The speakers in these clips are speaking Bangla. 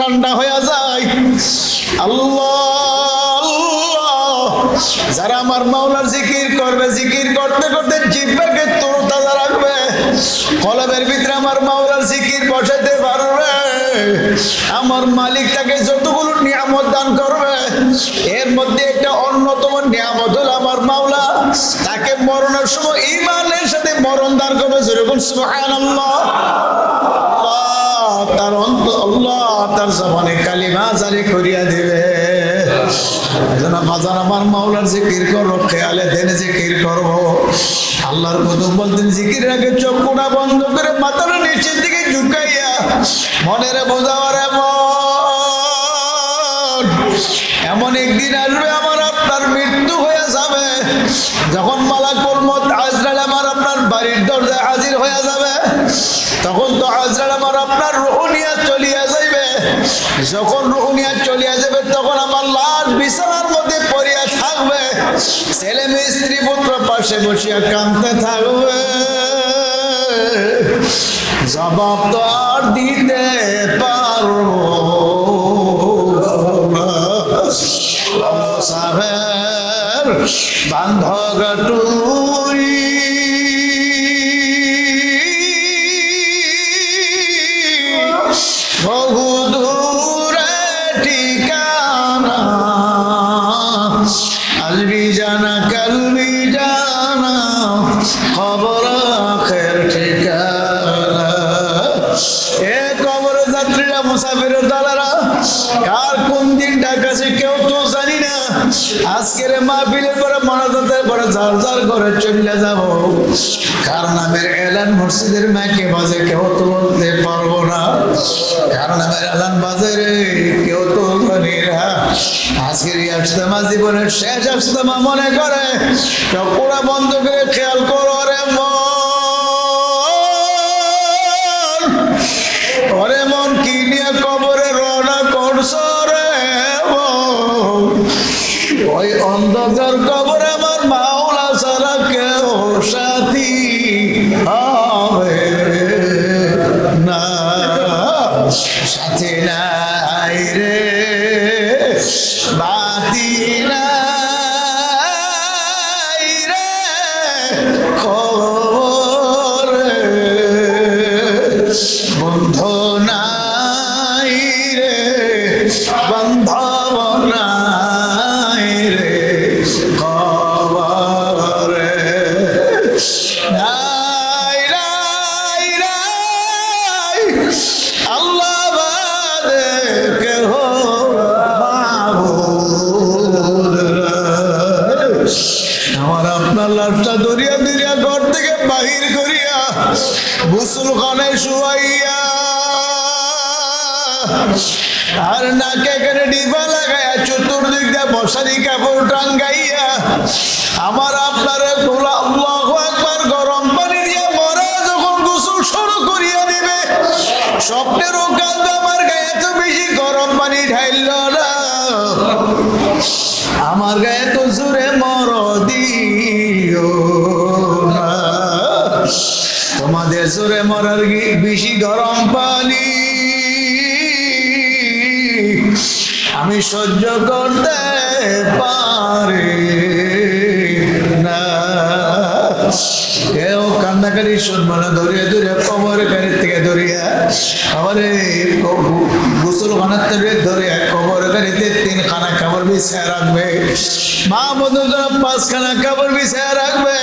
ঠান্ডা হয়ে যায়। আল্লাহ। যারা আমার মাওলার জিকির করবে, জিকির করতে করতে জিব্বাকে তোর তাজা রাখবে। কলবের ভিতরে আমার মাওলার জিকির বসাতে পারবে। আমার মালিক তাকে যতগুলো নিয়ামত দান করবে, এর মধ্যে একটা অন্যতম নিয়ামত হল আমার মাওলা, তাকে মরণের সময় ইমানের সাথে মরণ দান করবে, যেরকম সুবহানাল্লাহ। আল্লাহ তার অন্ত আল্লাহ তার জবানে কালিমা জারি করিয়া দিবে। এমন। একদিন আসবে আমার আপনার মৃত্যু হয়ে যাবে। যখন মালাকুল মত আজরাল আমার আপনার বাড়ির দরজায় হাজির হয়ে যাবে তখন তো আমার আপনার রোহনিয়া চলিয়া যাইবে। যখন রোহনিয়া চলিয়া যাবে তখন আমার লাশ বিছানার মধ্যে পড়িয়া থাকবে। ছেলে মেয়ে, স্ত্রী, পুত্র পাশে বসিয়া কাঁদতে থাকবে। জবাব তো আর দিতে পারব না। সাহের বহু ঠিকানা। আলবি জানা, কালবি জানা, খবর আখের ঠিকানা। এ কবর যাত্রীরা মুসাফিরের দালারা, কার কোন দিন ডাকাছে কেউ তো জানি না। আজকের মাহফিলের পরে মনাজাতের পরে ঝাড় ঝাড় করে চলে যাব। কার নামের এলান মসজিদের মাকে বাজে কেউ তো বলতে পারব না। কার আমার আলাম বাজারে কেউ তো জানি না। আজকের এই আজতামা জীবনের শেষ আজতামা মনে করে। চকুরা বন্ধ করে খেয়াল করো সাথী নাই আর নাকে এখানে ডিবা লাগাইয়া চতুর্দিক দিয়ে মশারি কাপড় টাঙ্গাইয়া আমার আপনার যখন শুরু দিবে আমার গায়ে এত বেশি ঢাইল না আমার গায়ে তো জুড়ে মর দিও। তোমাদের জোরে মরার আমি সহ্য করতে পারি না। কেউ কান্নাকারি শুনব ধরিয়া ধরিয়া, কবর গাড়ির থেকে ধরিয়া আবারে গোসল খানার থেকে ধরিয়া, কবর গাড়িতে তিন খানা কাপড় বিছায় রাখবে। মা বন্ধু বন্ধুরা পাঁচখানা কাপড় বিছায় রাখবে।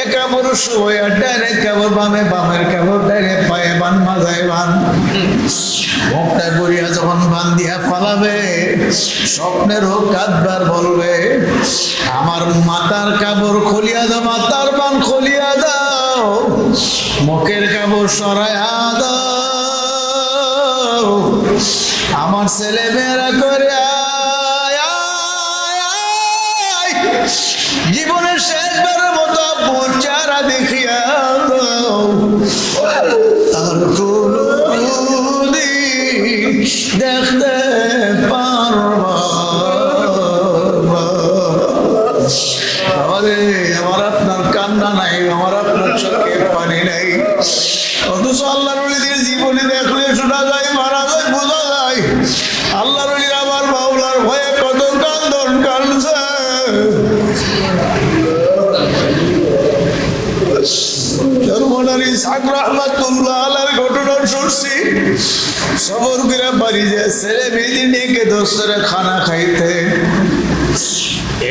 এ কাপড় শুয়ে ডাইনে কাপড় বামে, বামের কাপড় ডাইরে পায়ে বান মাথায় বান। মুখটা করিয়া যখন বান দিয়া ফালাবে স্বপ্নের হোক কাঁদবার বলবে, আমার মাতার কাপড় খুলিয়া দাও, মাতার বান খুলিয়া দাও মুখের কাপড় সরাইয়া দাও। আমার ছেলে মেয়েরা করে আপনার চোখে পানি নাই? অথচ আল্লাহ নবীদের জীবনী দেখলে শোনা যায়, মারা যায়, বোঝা যায়। আল্লাহ রলির আমার মাওলার ভয়ে কত কান্দন কানছে সবর করে বাড়ি যে ছেলে মেয়ে নিয়ে দোস্তরে খানা খাইতে।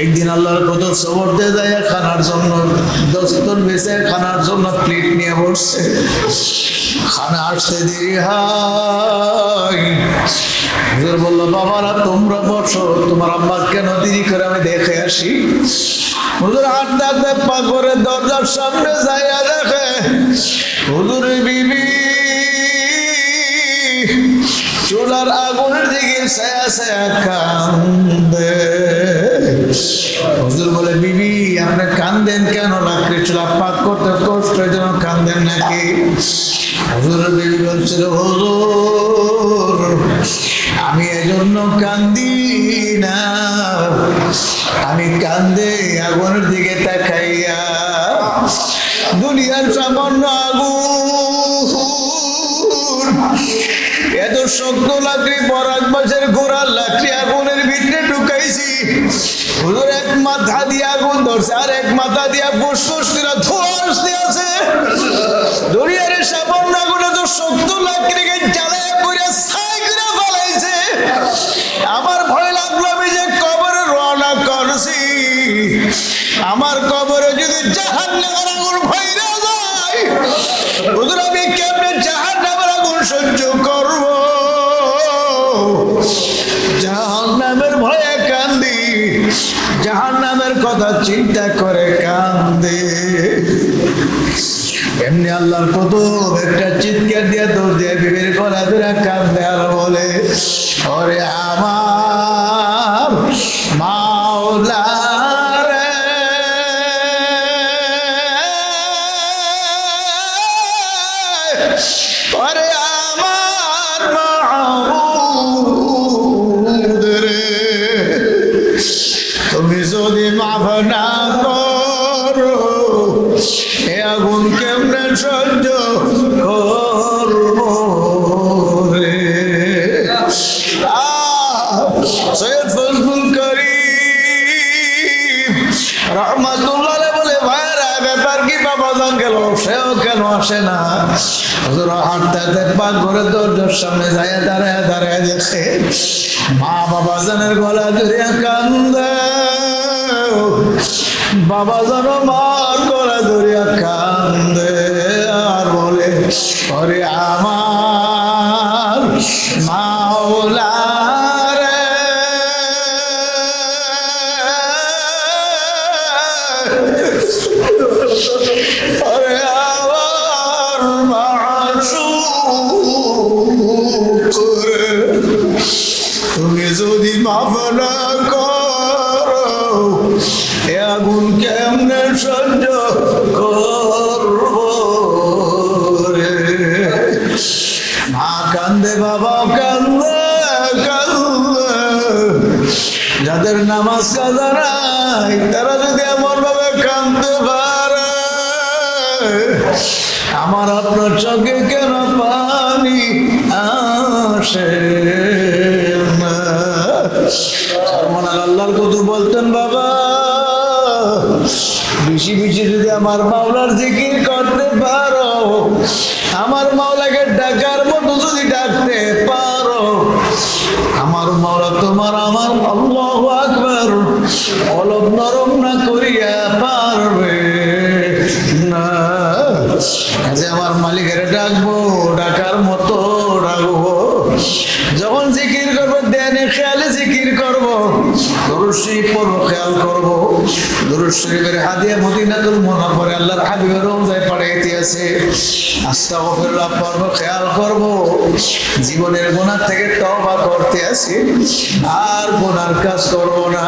একদিন আল্লাহর কত সবরতে যায়, খানার জন্য দস্তর বেছে খানার জন্য প্লেট নিয়ে বসছে। খানা আসতে দেরি হুজুর বলল, বাবারা, তোমরা বসো। তোমার আব্বা কেন দেরি করে আমি দেখে আসি? হুজুর হাঁটতে পা করে দরজার সামনে যাইয়া দেখে, হুজুর বিবি, চুলার আগুনের দিকে ছায়া ছায়া কান্দে। বলে, বিবি, আপনি কান্দেন কেন? লাকড়ি চুলা পাক করতে কষ্ট যেন কান্দেন নাকি? বিবি বলছিল আমি এজন্য কান্দি না। আমি কান্দে আগুনের দিকে তাকাইয়া দুনিয়ার সামান্য আগুন। এত শক্ত লাকড়ি বরাক মাসের ঘোড়ার লাকড়ি আগুনের ভিতরে ঢুকাইছি হুজুর এক মাথা দিয়ে আগুন ধরছে আর এক মাথা দিয়ে ফুসফুস এমনি আল্লাহর কত একটা চিৎকার দিয়ে দৌড় দিয়ে বিবির গলা ধরে কান্দে আর বলে, ওরে আমার মাওলা তুমি যদি মাফ না করো, এ আগুন কেমনে সহ্য করব সৈয়দ ফজলুল বলে ভাইরা ব্যাপার কি বাবা জান গেল সেও কেন আসে না? হুজুর হাঁটতে হাঁটতে করে দরজার সামনে যায় দাঁড়ায় দাঁড়ায় দেখে মা বাবা জানের গলা ধরিয়া কান্দে। বাবা যেন মার গলা ধরিয়া কান্দে আর বলে আমার তারা যদি এমন ভাবে কান্দতে পারে, আমার আপনার চোখে কেন পানি আসে আল্লাহর কত বলতেন, বাবা, বেশি বেশি যদি আমার মাওলার জিকির করতে পারো, আমার মাওলাকে ডাকার মতো যদি ডাকতে পারো আমার মরা তোমার আমার আল্লাহ আকবর। অলব নরম না করিয়া খেয়াল করব। শরীফের মদিনাতুল আল্লাহর হাবিবের আছে। খেয়াল করব। জীবনের গুনাহ থেকে তওবা করতে আছে। আর গুনার কাজ করব না।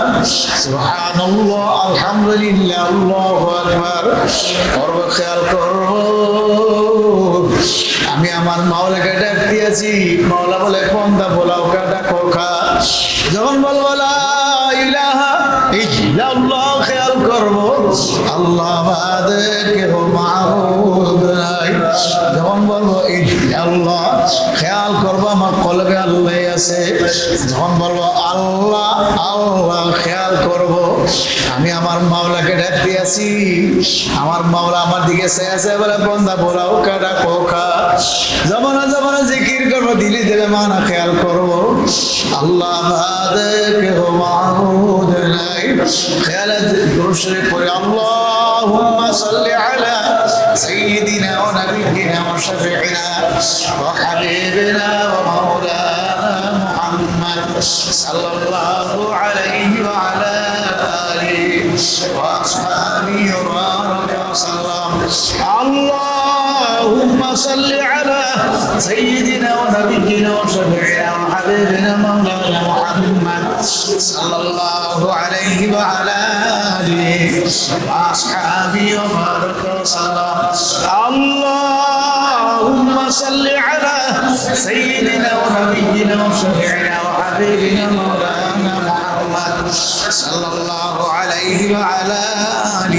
আলহামদুলিল্লাহ, আকবার। খেয়াল করব। আমি আমার মাওলাকে ডাক দিয়েছি মাওলা বলে কোনটা বলাও কাটা কোখা যখন বলব ইল্লাল্লাহ খেয়াল করব। আল্লাহ কেহ নাই যখন বলব ইল্লাল্লাহ খেয়াল করব, আমার কলবে আল্লাহ আছে। যখন বলব, আল্লাহ আল্লাহ, খেয়াল করব। আমি আমার মাওলাকে ডাকতে আছি আমার মাওলা আমার দিকে চেয়ে আছে বলে বন্ধা বোলাও, কাটা কোখা জমানা জমানা জিকির করব, দিলি দেবে মানা, খেয়াল করব। আল্লাহ বাদে কেহ মাহমুদ خيالات الكروشري قولي اللهم صل على سيدنا ونبينا وشفيعنا وحبيبنا ومولانا محمد صلى الله عليه وعلى آله وأصحابه وبارك وسلم. الله اللهم صل على سيدنا ونبينا وشفيعنا وحبيبنا مولانا محمد صلى الله عليه وعلى آله وأصحابه وبارك وسلم. اللهم صل على سيدنا ونبينا وشفيعنا وحبيبنا مولانا محمد صلى الله عليه وعلى آله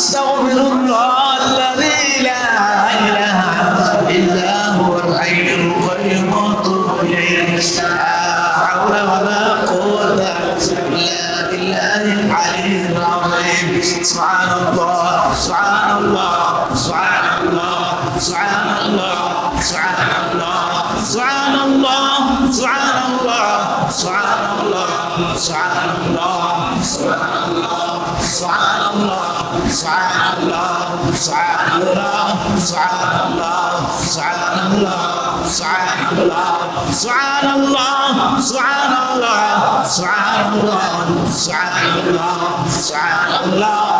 أستغفر الله الذي لا إله إلا هو الحي القيوم وأتوب إليه لا حول ولا قوة إلا بالله العلي العظيم سبحان الله سبحان الله سبحان الله سبحان الله سبحان الله سبحان الله سبحان الله سبحان الله سبحان আল্লাহ সুবহান আল্লাহ সুবহান আল্লাহ সুবহান আল্লাহ সুবহান আল্লাহ সুবহান আল্লাহ সুবহান আল্লাহ সুবহান আল্লাহ সুবহান আল্লাহ